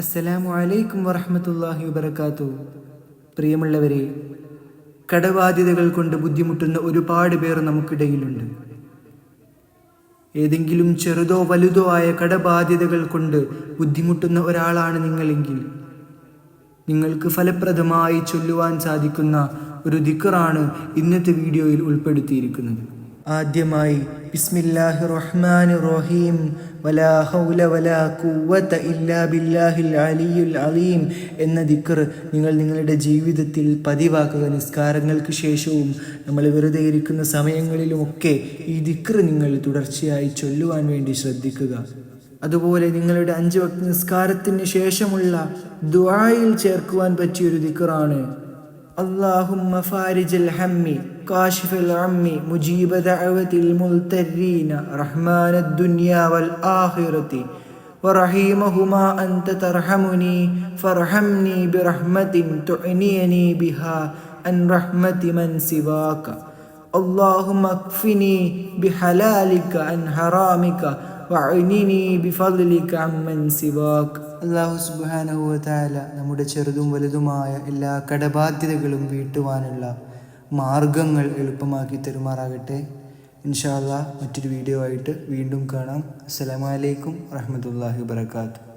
അസ്സലാമു അലൈക്കും വറഹമത്തല്ലാഹി വബർക്കാത്തു പ്രിയമുള്ളവരെ കടബാധ്യതകൾ കൊണ്ട് ബുദ്ധിമുട്ടുന്ന ഒരുപാട് പേർ നമുക്കിടയിലുണ്ട്. ഏതെങ്കിലും ചെറുതോ വലുതോ ആയ കടബാധ്യതകൾ കൊണ്ട് ബുദ്ധിമുട്ടുന്ന ഒരാളാണ് നിങ്ങളെങ്കിൽ നിങ്ങൾക്ക് ഫലപ്രദമായി ചൊല്ലുവാൻ സാധിക്കുന്ന ഒരു ദിക്കറാണ് ഇന്നത്തെ വീഡിയോയിൽ ഉൾപ്പെടുത്തിയിരിക്കുന്നത്. ആദ്യമായി ബിസ്മില്ലാഹി റഹ്മാൻ റഹീം വലാ ഹൗല വലാ ഖുവത ഇല്ലാ ബില്ലാഹിൽ അലിയുൽ അലീം എന്ന ദിക്കർ നിങ്ങൾ നിങ്ങളുടെ ജീവിതത്തിൽ പതിവാക്കുക. നിസ്കാരങ്ങൾക്ക് ശേഷവും നമ്മൾ വെറുതെ ഇരിക്കുന്ന സമയങ്ങളിലുമൊക്കെ ഈ ദിക്കർ നിങ്ങൾ തുടർച്ചയായി ചൊല്ലുവാൻ വേണ്ടി ശ്രദ്ധിക്കുക. അതുപോലെ നിങ്ങളുടെ അഞ്ച് വക്ത നിസ്കാരത്തിന് ശേഷമുള്ള ദുആയിൽ ചേർക്കുവാൻ പറ്റിയൊരു ദിക്കറാണ് اللهم فارج الهم كاشف العم مجيب دعوة الملترين رحمن الدنيا والآخرة. ورحيمهما أنت ترحمني فارحمني برحمة تعنيني بها عن رحمة من سواك. اللهم اكفني بحلالك عن حرامك وعنني بفضلك عمن سواك. അള്ളാഹു സുബാനഹുവ താല നമ്മുടെ ചെറുതും വലുതുമായ എല്ലാ കടബാധ്യതകളും വീട്ടുവാനുള്ള മാർഗങ്ങൾ എളുപ്പമാക്കി തരുമാറാകട്ടെ. ഇൻഷാല്ല മറ്റൊരു വീഡിയോ ആയിട്ട് വീണ്ടും കാണാം. അസ്സലാമലൈക്കും വറഹമത്തല്ലാഹി വാത്തു